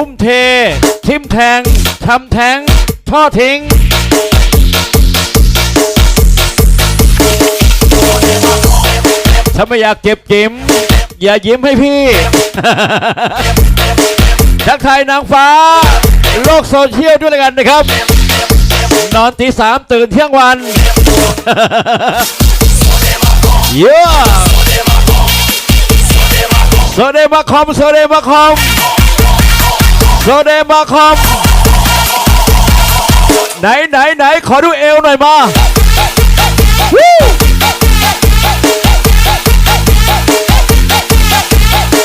ทุ่มเท ทิมแทงทำแทงทอดทิ้งถ้าไม่อยากเจ็บจิ้มอย่ายิ้มให้พี่ทักทายนางฟ้า โลกโซเชียลด้วยกันนะครับ นอนตีสามตื่นเที่ยงวันเยอะโซเดมาคอมโซเดมาคอม โซเดมาคอมไหนไหนไหนขอดูเอวหน่อยมา